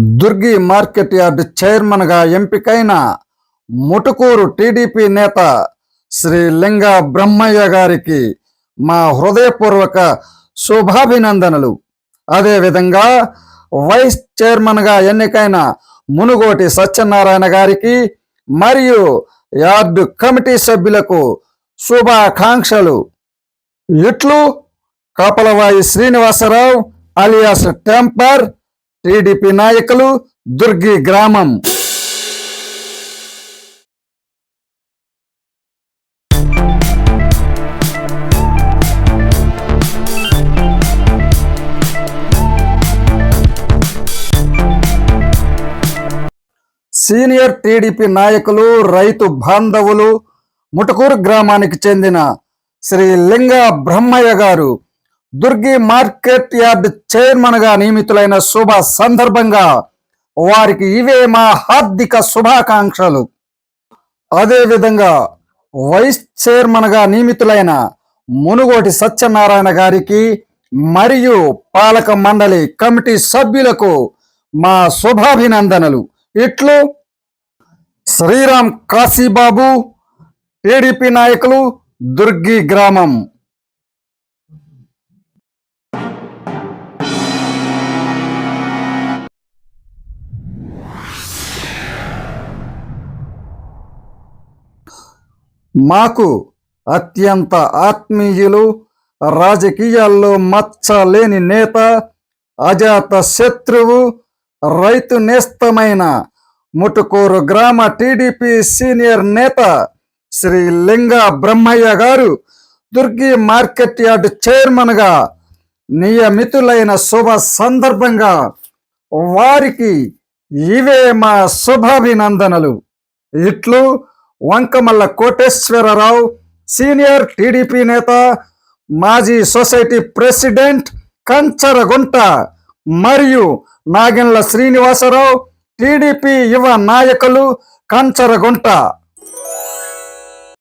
Durgi market yard చైర్మన్గా ఎంపికైన Mutukuru TDP నేత శ్రీ లింగ బ్రహ్మయ్య గారికి మా హృదయపూర్వక శుభాభినందనలు. అదేవిధంగా వైస్ చైర్మన్గా ఎన్నికైన మునుగోటి సత్యనారాయణ గారికి మరియు యార్డు కమిటీ సభ్యులకు శుభాకాంక్షలు. ఇట్లు Kapalavayi Srinivasarao alias temper TDP నాయకులు దుర్గి గ్రామం. సీనియర్ టీడీపీ నాయకులు రైతు బాంధవులు ముటకూరు గ్రామానికి చెందిన శ్రీ లింగ బ్రహ్మయ్య గారు దుర్గి మార్కెట్ యార్డ్ చైర్మన్గా నియమితులైన శుభ సందర్భంగా వారికి ఇవే మా హార్దిక శుభాకాంక్షలు. అదేవిధంగా వైస్ చైర్మన్గా నియమితులైన మునుగోటి సత్యనారాయణ గారికి మరియు పాలక మండలి కమిటీ సభ్యులకు మా శుభాభినందనలు. ఇట్లు శ్రీరామ్ కాశీబాబు టీడీపీ నాయకులు దుర్గి గ్రామం. మాకు అత్యంత ఆత్మీయులు రాజకీయాల్లో మచ్చ లేని నేత అజాత శత్రువు రైతు నేస్తమైన ముటుకూరు గ్రామ టీడీపీ సీనియర్ నేత శ్రీ లింగ బ్రహ్మయ్య గారు దుర్గి మార్కెట్ యార్డ్ చైర్మన్గా నియమితులైన శుభ సందర్భంగా వారికి ఇవే మా శుభాభినందనలు. ఇట్లు వంకమల్ల కోటేశ్వరరావు సీనియర్ టీడీపీ నేత మాజీ సొసైటీ ప్రెసిడెంట్ కంచరగుంట మరియు నాగెండ్ల శ్రీనివాసరావు టీడీపీ యువ నాయకులు కంచరగుంట.